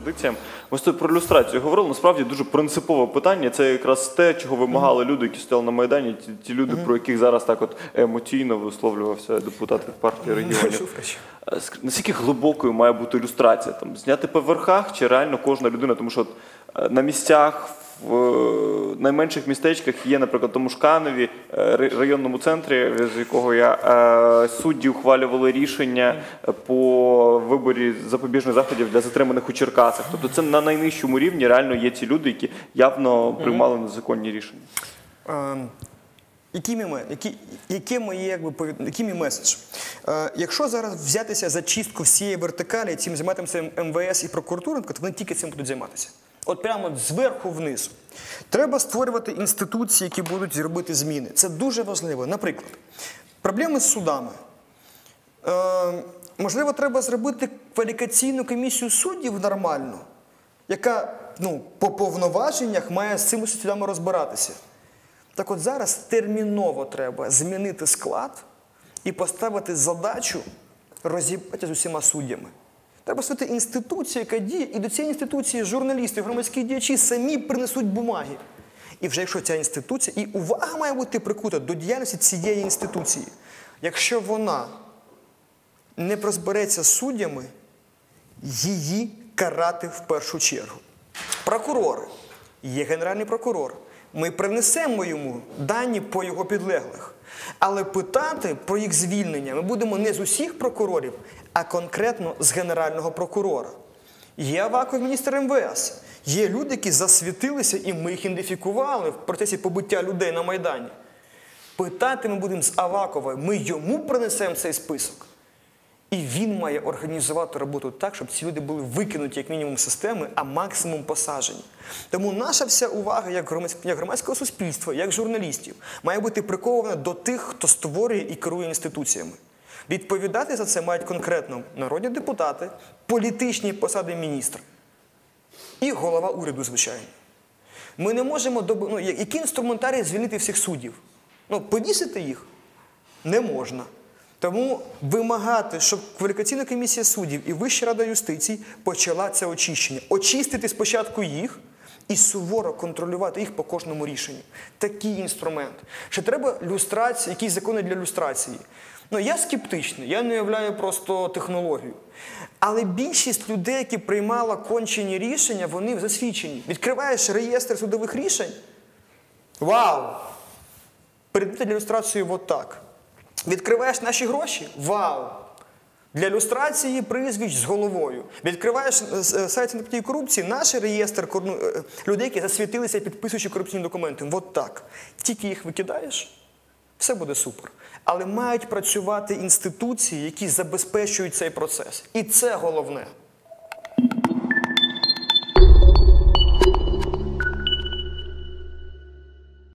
традиціям. Ми з тобою про люстрацію говорили. Насправді дуже принципове питання. Це якраз те, чого вимагали люди, які стояли на майдані. Ті, ті люди, про яких зараз так от емоційно висловлювався депутат від партії регіонів. Е, ск- Наскільки глибокою має бути люстрація? Там зняти по верхах чи реально кожна людина? Тому що от, е, на місцях. В е, найменших містечках є, наприклад, тому ж Каневі, районному центрі, з якого я е, судді ухвалювали рішення по виборі запобіжних заходів для затриманих у Черкасах. Тобто це на найнижчому рівні реально є ці люди, які явно приймали незаконні рішення. Е, Який мій, які, якби, який мій меседж? Е, якщо зараз взятися за чистку всієї вертикалі, цим займатиметься МВС і прокуратура, то вони тільки цим будуть займатися. От прямо зверху вниз. Треба створювати інституції, які будуть робити зміни. Це дуже важливо. Наприклад, проблеми з судами. Е, можливо, треба зробити кваліфікаційну комісію суддів нормальну, яка ну, по повноваженнях має з цими судами розбиратися. Так от зараз терміново треба змінити склад і поставити задачу розібратися з усіма суддями. Треба створити інституцію, яка діє, і до цієї інституції журналісти, громадські діячі самі принесуть бумаги. І вже якщо ця інституція, і увага має бути прикута до діяльності цієї інституції. Якщо вона не розбереться з суддями, її карати в першу чергу. Прокурори. Є генеральний прокурор. Ми принесемо йому дані по його підлеглих. Але питати про їх звільнення ми будемо не з усіх прокурорів, а конкретно з генерального прокурора. Є Аваков міністр МВС. Є люди, які засвітилися, і ми їх ідентифікували в процесі побиття людей на Майдані. Питати ми будемо з Авакова, ми йому принесемо цей список. І він має організувати роботу так, щоб ці люди були викинуті як мінімум системи, а максимум посаджені. Тому наша вся увага як громадського суспільства, як журналістів, має бути прикована до тих, хто створює і керує інституціями. Відповідати за це мають конкретно народні депутати, політичні посади міністра і голова уряду, звичайно. Ми не можемо доб... ну, я- який інструментарій звільнити всіх суддів? Ну, повісити їх не можна. Тому вимагати, щоб кваліфікаційна комісія суддів і Вища рада юстиції почала це очищення. Очистити спочатку їх і суворо контролювати їх по кожному рішенню. Такий інструмент. Ще треба люстрація, якісь закони для люстрації. Ну, я скептичний, я не уявляю просто технологію. Але більшість людей, які приймали кончені рішення, вони засвідчені. Відкриваєш реєстр судових рішень. Вау! Передати для ілюстрації от так. Відкриваєш наші гроші? Вау! Для ілюстрації прізвищ з головою. Відкриваєш е, е, сайт антикорупційної корупції, наш реєстр е, людей, які засвітилися, підписуючи корупційні документи. От так. Тільки їх викидаєш, все буде супер. Але мають працювати інституції, які забезпечують цей процес. І це головне.